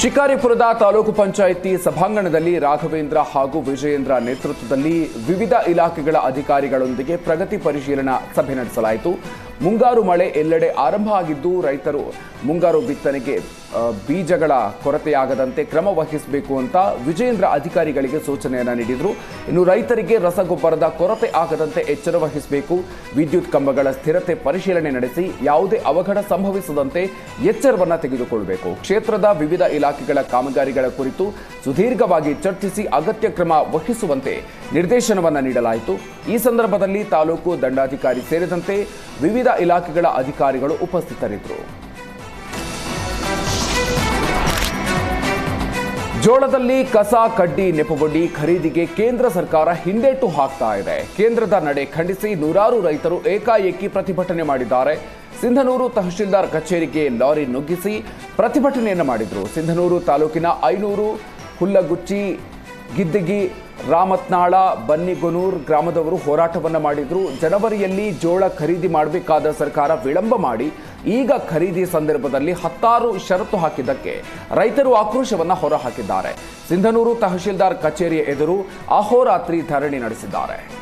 ಶಿಕಾರಿಪುರದ ತಾಲೂಕು ಪಂಚಾಯಿತಿ ಸಭಾಂಗಣದಲ್ಲಿ ರಾಘವೇಂದ್ರ ಹಾಗೂ ವಿಜಯೇಂದ್ರ ನೇತೃತ್ವದಲ್ಲಿ ವಿವಿಧ ಇಲಾಖೆಗಳ ಅಧಿಕಾರಿಗಳೊಂದಿಗೆ ಪ್ರಗತಿ ಪರಿಶೀಲನಾ ಸಭೆ ನಡೆಸಲಾಯಿತು. ಮುಂಗಾರು ಮಳೆ ಎಲ್ಲೆಡೆ ಆರಂಭ ಆಗಿದ್ದು ರೈತರು ಮುಂಗಾರು ಬಿತ್ತನೆಗೆ ಬೀಜಗಳ ಕೊರತೆಯಾಗದಂತೆ ಕ್ರಮ ವಹಿಸಬೇಕು ಅಂತ ವಿಜೇಂದ್ರ ಅಧಿಕಾರಿಗಳಿಗೆ ಸೂಚನೆಯನ್ನು ನೀಡಿದರು. ಇನ್ನು ರೈತರಿಗೆ ರಸಗೊಬ್ಬರದ ಕೊರತೆ ಆಗದಂತೆ ಎಚ್ಚರ ವಹಿಸಬೇಕು. ವಿದ್ಯುತ್ ಕಂಬಗಳ ಸ್ಥಿರತೆ ಪರಿಶೀಲನೆ ನಡೆಸಿ ಯಾವುದೇ ಅವಘಡ ಸಂಭವಿಸದಂತೆ ಎಚ್ಚರವನ್ನು ತೆಗೆದುಕೊಳ್ಳಬೇಕು ಕ್ಷೇತ್ರದ ವಿವಿಧ ಇಲಾಖೆಗಳ ಕಾಮಗಾರಿಗಳ ಕುರಿತು ಸುದೀರ್ಘವಾಗಿ ಚರ್ಚಿಸಿ ಅಗತ್ಯ ಕ್ರಮ ವಹಿಸುವಂತೆ ನಿರ್ದೇಶನವನ್ನು ನೀಡಲಾಯಿತು. ಈ ಸಂದರ್ಭದಲ್ಲಿ ತಾಲೂಕು ದಂಡಾಧಿಕಾರಿ ಸೇರಿದಂತೆ ವಿವಿಧ ಇಲಾಖೆಗಳ ಅಧಿಕಾರಿಗಳು ಉಪಸ್ಥಿತರಿದ್ದರು. ಜೋಳದಲ್ಲಿ ಕಸ, ಕಡ್ಡಿ ನೆಪಗೊಂಡಿ ಖರೀದಿಗೆ ಕೇಂದ್ರ ಸರ್ಕಾರ ಹಿಂದೇಟು ಹಾಕ್ತಾ ಇದೆ. ಕೇಂದ್ರದ ನಡೆ ಖಂಡಿಸಿ ನೂರಾರು ರೈತರು ಏಕಾಏಕಿ ಪ್ರತಿಭಟನೆ ಮಾಡಿದ್ದಾರೆ. ಸಿಂಧನೂರು ತಹಶೀಲ್ದಾರ್ ಕಚೇರಿಗೆ ಲಾರಿ ನುಗ್ಗಿಸಿ ಪ್ರತಿಭಟನೆಯನ್ನು ಮಾಡಿದರು. ಸಿಂಧನೂರು ತಾಲೂಕಿನ ಐನೂರು, ಹುಲ್ಲಗುಚ್ಚಿ, ಗಿದ್ದಗಿ ರಾಮತ್ನಾಳ, ಬನ್ನಿಗೊನೂರ್ ಗ್ರಾಮದವರು ಹೋರಾಟವನ್ನ ಮಾಡಿದ್ರು. ಜನವರಿಯಲ್ಲಿ ಜೋಳ ಖರೀದಿ ಮಾಡಬೇಕಾದ ಸರ್ಕಾರ ವಿಳಂಬ ಮಾಡಿ, ಈಗ ಖರೀದಿ ಸಂದರ್ಭದಲ್ಲಿ ಹತ್ತಾರು ಷರತ್ತು ಹಾಕಿದ್ದಕ್ಕೆ ರೈತರು ಆಕ್ರೋಶವನ್ನ ಹೊರಹಾಕಿದ್ದಾರೆ. ಸಿಂಧನೂರು ತಹಶೀಲ್ದಾರ್ ಕಚೇರಿಯ ಎದುರು ಅಹೋರಾತ್ರಿ ಧರಣಿ ನಡೆಸಿದ್ದಾರೆ.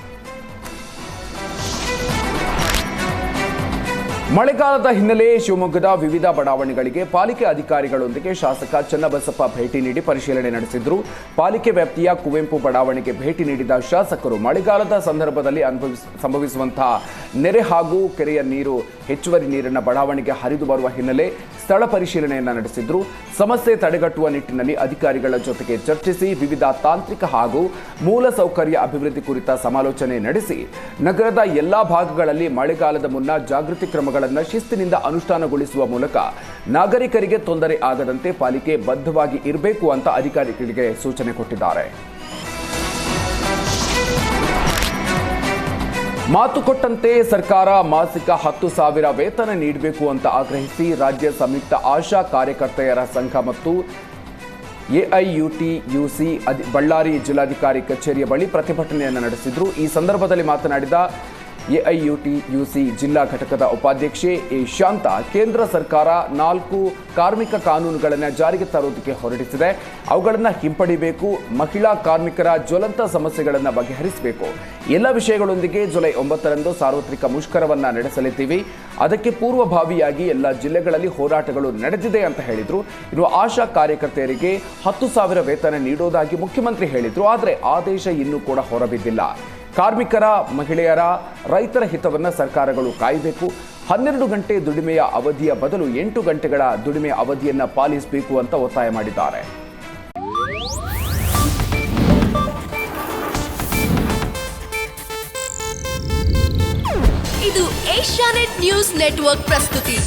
ಮಳೆಗಾಲದ ಹಿನ್ನೆಲೆ ಶಿವಮೊಗ್ಗದ ವಿವಿಧ ಬಡಾವಣೆಗಳಿಗೆ ಪಾಲಿಕೆ ಅಧಿಕಾರಿಗಳೊಂದಿಗೆ ಶಾಸಕ ಚನ್ನಬಸಪ್ಪ ಭೇಟಿ ನೀಡಿ ಪರಿಶೀಲನೆ ನಡೆಸಿದ್ರು. ಪಾಲಿಕೆ ವ್ಯಾಪ್ತಿಯ ಕುವೆಂಪು ಬಡಾವಣೆಗೆ ಭೇಟಿ ನೀಡಿದ ಶಾಸಕರು ಮಳೆಗಾಲದ ಸಂದರ್ಭದಲ್ಲಿ ಸಂಭವಿಸುವಂತಹ ನೆರೆ ಹಾಗೂ ಕೆರೆಯ ನೀರು, ಹೆಚ್ಚುವರಿ ನೀರನ್ನು ಬಡಾವಣೆಗೆ ಹರಿದು ಬರುವ ಹಿನ್ನೆಲೆ ಸ್ಥಳ ಪರಿಶೀಲನೆಯನ್ನ ನಡೆಸಿದ್ರು. ಸಮಸ್ಯೆ ತಡೆಗಟ್ಟುವ ನಿಟ್ಟಿನಲ್ಲಿ ಅಧಿಕಾರಿಗಳ ಜೊತೆಗೆ ಚರ್ಚಿಸಿ ವಿವಿಧ ತಾಂತ್ರಿಕ ಹಾಗೂ ಮೂಲ ಸೌಕರ್ಯ ಅಭಿವೃದ್ಧಿ ಕುರಿತ ಸಮಾಲೋಚನೆ ನಡೆಸಿ. ನಗರದ ಎಲ್ಲಾ ಭಾಗಗಳಲ್ಲಿ ಮಳೆಗಾಲದ ಮುನ್ನ ಜಾಗೃತಿ ಕ್ರಮಗಳನ್ನು ಶಿಸ್ತಿನಿಂದ ಅನುಷ್ಠಾನಗೊಳಿಸುವ ಮೂಲಕ ನಾಗರಿಕರಿಗೆ ತೊಂದರೆ ಆಗದಂತೆ ಪಾಲಿಕೆ ಬದ್ಧವಾಗಿ ಇರಬೇಕು ಅಂತ ಅಧಿಕಾರಿಗಳಿಗೆ ಸೂಚನೆ ಕೊಟ್ಟಿದ್ದಾರೆ. ಮಾತು ಕೊಟ್ಟಂತೆ ಸರ್ಕಾರ ಮಾಸಿಕ ಹತ್ತು ಸಾವಿರ ವೇತನ ನೀಡಬೇಕು ಅಂತ ಆಗ್ರಹಿಸಿ ರಾಜ್ಯ ಸಂಯುಕ್ತ ಆಶಾ ಕಾರ್ಯಕರ್ತೆಯರ ಸಂಘ ಮತ್ತು ಎಐಯುಟಿಯುಸಿ ಅಧಿ, ಬಳ್ಳಾರಿ ಜಿಲ್ಲಾಧಿಕಾರಿ ಕಚೇರಿಯ ಬಳಿ ಪ್ರತಿಭಟನೆಯನ್ನು ನಡೆಸಿದ್ರು. ಈ ಸಂದರ್ಭದಲ್ಲಿ ಮಾತನಾಡಿದ ಎಐಯುಟಿಯುಸಿ ಜಿಲ್ಲಾ ಘಟಕದ ಉಪಾಧ್ಯಕ್ಷೆ ಎ ಶಾಂತ ಕೇಂದ್ರ ಸರ್ಕಾರ ನಾಲ್ಕು ಕಾರ್ಮಿಕ ಕಾನೂನುಗಳನ್ನು ಜಾರಿಗೆ ತರೋದಕ್ಕೆ ಹೊರಡಿಸಿದೆ. ಅವುಗಳನ್ನು ಹಿಂಪಡಿಬೇಕು, ಮಹಿಳಾ ಕಾರ್ಮಿಕರ ಜ್ವಲಂತ ಸಮಸ್ಯೆಗಳನ್ನು ಬಗೆಹರಿಸಬೇಕು. ಎಲ್ಲ ವಿಷಯಗಳೊಂದಿಗೆ ಜುಲೈ ಒಂಬತ್ತರಂದು ಸಾರ್ವತ್ರಿಕ ಮುಷ್ಕರವನ್ನು ನಡೆಸಲಿದ್ದೀವಿ. ಅದಕ್ಕೆ ಪೂರ್ವಭಾವಿಯಾಗಿ ಎಲ್ಲ ಜಿಲ್ಲೆಗಳಲ್ಲಿ ಹೋರಾಟಗಳು ನಡೆದಿದೆ ಅಂತ ಹೇಳಿದರು. ಇನ್ನು ಆಶಾ ಕಾರ್ಯಕರ್ತೆಯರಿಗೆ ಹತ್ತು ಸಾವಿರ ವೇತನ ನೀಡೋದಾಗಿ ಮುಖ್ಯಮಂತ್ರಿ ಹೇಳಿದರು. ಆದರೆ ಆದೇಶ ಇನ್ನೂ ಕೂಡ ಹೊರಬಿದ್ದಿಲ್ಲ. ಕಾರ್ಮಿಕರ, ಮಹಿಳೆಯರ, ರೈತರ ಹಿತವನ್ನು ಸರ್ಕಾರಗಳು ಕಾಯಬೇಕು. ಹನ್ನೆರಡು ಗಂಟೆ ದುಡಿಮೆಯ ಅವಧಿಯ ಬದಲು ಎಂಟು ಗಂಟೆಗಳ ದುಡಿಮೆ ಅವಧಿಯನ್ನು ಪಾಲಿಸಬೇಕು ಅಂತ ಒತ್ತಾಯ ಮಾಡಿದ್ದಾರೆ. ಇದು ಏಷ್ಯಾನೆಟ್ ನ್ಯೂಸ್ ನೆಟ್ವರ್ಕ್ ಪ್ರಸ್ತುತಿ.